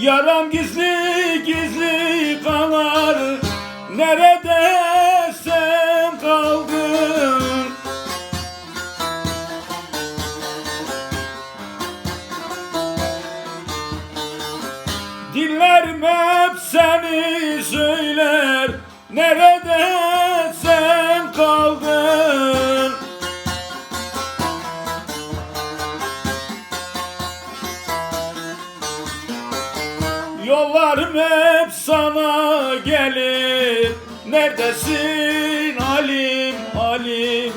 Yaram gizli gizli kanar Nerede sen kaldın? Dillerim hep seni söyler? Nerede Yollarım hep sana gelir Neredesin Halim Halim?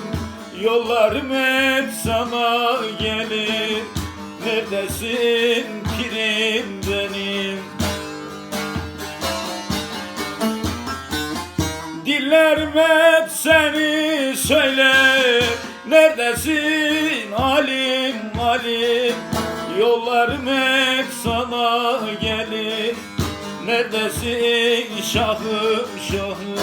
Yollarım hep sana gelir Neredesin pirim benim? Dillerim hep seni söyler Neredesin Halim Halim Yollarım hep sana gelir. Neredesin şahım şahım.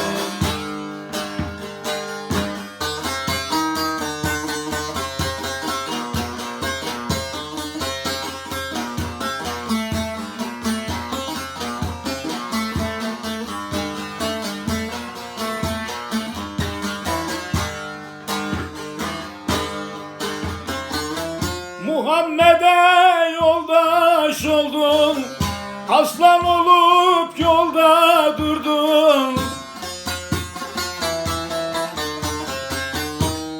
Muhammed'e yoldaş oldum Aslan olup yolda durdum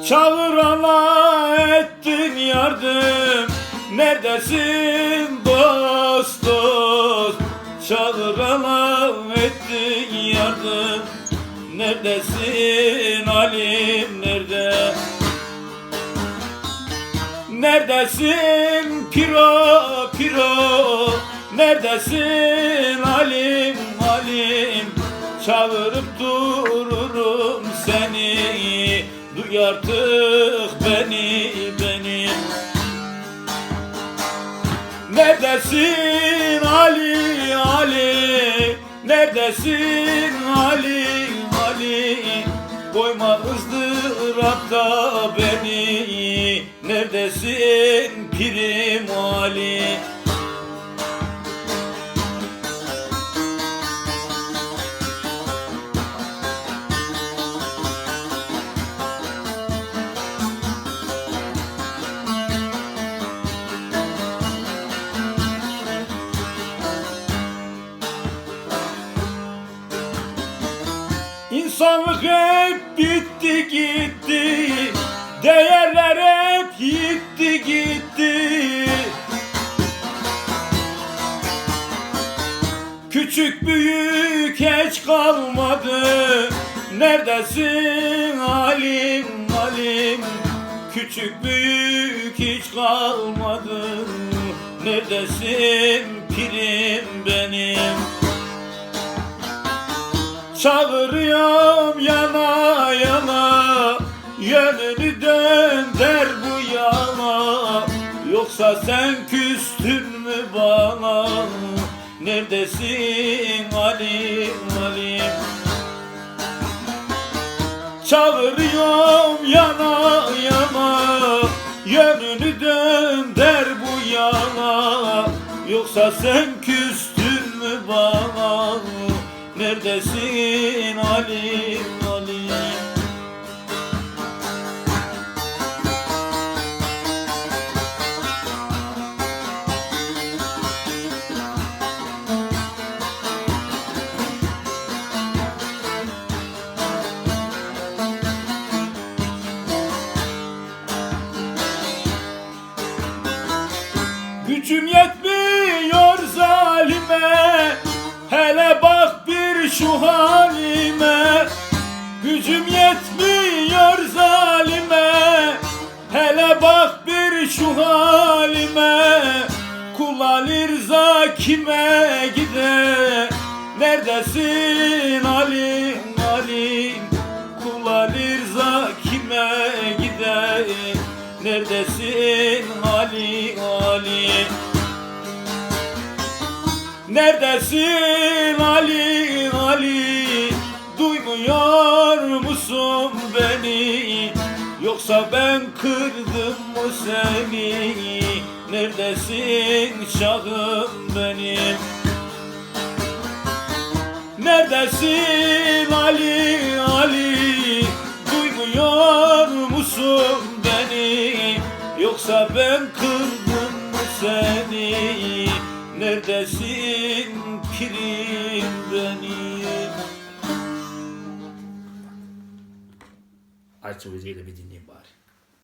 Çağırana ettin yardım Neredesin dost dost? Çağırana ettin yardım Neredesin Halim Neredesin? Piro piro. Neredesin? Halim Halim Çağırıp dururum seni. Duy artık beni beni. Neredesin? Ali Ali. Neredesin Koyma ızdırapta beni. Neredesin pirim Ali? İnsanlık gitti Değerler hep gitti gitti. Küçük büyük hiç kalmadı. Neredesin Halim Halim? Küçük büyük hiç kalmadı. Neredesin pirim benim Çağırıyorum yana yana Yönünü dönder bu yana. Yoksa sen küstün mü bana? Neredesin Halim Halim Çağırıyorum yana yana Yönünü dönder bu yana. Yoksa sen küstün mü bana Neredesin Halim Gücüm yetmiyor şu halime Gücüm yetmiyor zalime. Hele bak bir şu halime Kul Ali Rıza kime gider? Neredesin Ali? Ali Kul Ali Rıza kime gider? Neredesin Ali? Ali. Neredesin Ali Ali Duymuyor musun beni? Yoksa ben kırdım mı seni? Neredesin şahım benim? Neredesin Ali Ali? Duymuyor musun beni? Yoksa ben kırdım mı seni? Neredesin pirim benim aç veciyle bir dinleyin bari.